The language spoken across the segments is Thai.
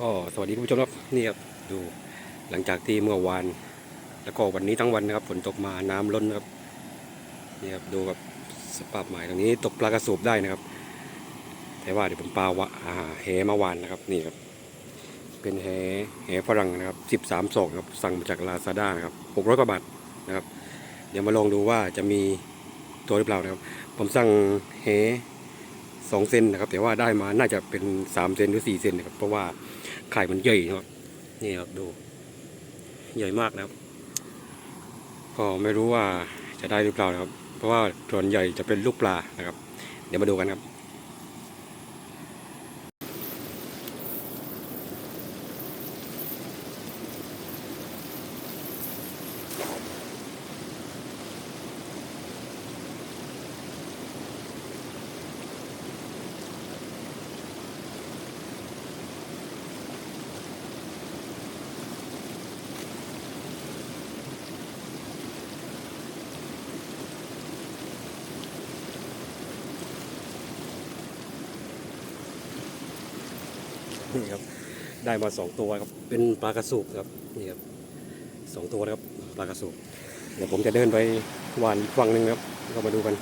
ก็สวัสดีคุณผู้ชมครับนี่ครับดูหลังจากที่เมื่อวาน แล้วก็วันนี้ทั้งวันนะครับฝนตกมาน้ำล้นนะครับนี่ครับดูกับสภาพใหม่ตรงนี้ตกปลากระสูบได้นะครับ แต่ว่าเดี๋ยวผมปลาวะอาแหมาวานนะครับนี่ครับเป็นแหแหฝรั่งนะครับสิบสามศอกครับสั่งมาจากลาซาด้านะครับหกร้อยกว่าบาทนะครับ เดี๋ยวมาลองดูว่าจะมีตัวหรือเปล่านะครับ ผมสั่งแห สองเซนนะครับ แต่ว่าได้มาน่าจะเป็นสามเซนหรือสี่เซนนะครับ เพราะว่าไข่มันใหญ่นะครับนี่ครับดู ใหญ่มากนะครับ ก็ไม่รู้ว่าจะได้หรือเปล่านะครับ เพราะว่าส่วนใหญ่จะเป็นลูกปลานะครับ เดี๋ยวมาดูกันครับ นี่ครับ ได้มาสองตัวครับ เป็นปลากระสุกครับ นี่ครับสองตัวนะครับ ปลากระสุกเดี๋ยวผมจะเดินไปหวานอีกฝั่งหนึ่งครับ ก็มาดูกัน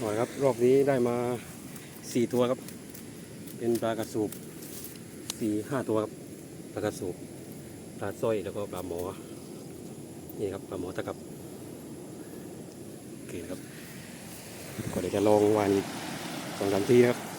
หน่อยครับ รอบนี้ได้มาสี่ตัวครับ เป็นปลากระสูบสี่ห้าตัวครับปลากระสูบปลาสร้อยแล้วก็ปลาหมอนี่ครับปลาหมอตะกับโอเคครับก็เดี๋ยวจะลองวานอีกสองสามทีครับ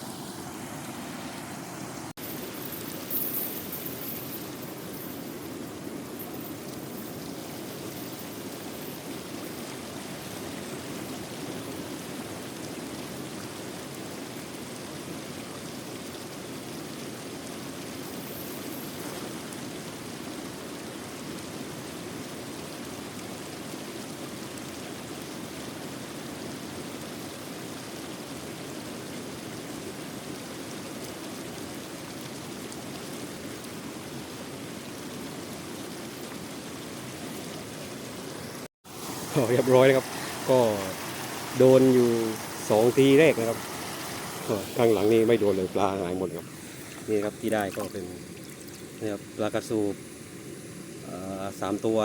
เรียบร้อยนะครับ ก็โดนอยู่สองทีแรกนะครับข้างหลังนี่ไม่โดนเลยปลาหายหมดครับ นี่ครับที่ได้ก็เป็นนี่ครับปลากระสูบสามตัว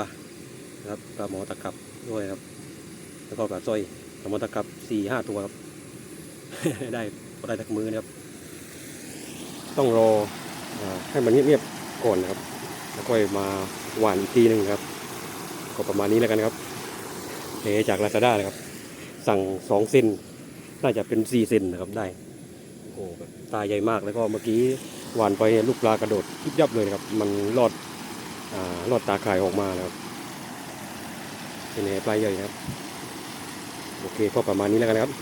นะครับปลาหมอตะกับด้วยครับ แล้วก็ปลาสร้อยปลาหมอตะกับสี่ห้าตัวครับ ได้ได้จากมือนะครับ ต้องรออให้มันเงียบๆก่อนนะครับ แล้วก็มาหวานอีกทีหนึ่งครับ ก็ประมาณนี้แล้วกันครับ จากลาซาด้านะครับ สั่งสองเซนน่าจะเป็นสี่เซนนะครับได้โอ้โหแบบตาใหญ่มากแล้วก็เมื่อกี้หวานไปลูกปลากระโดดยิบยับเลยนะครับ มันรอดอ่ารอดตาข่ายออกมานะครับเป็นแหปลาใหญ่ครับ โอเคก็ประมาณนี้แล้วกันนะครับ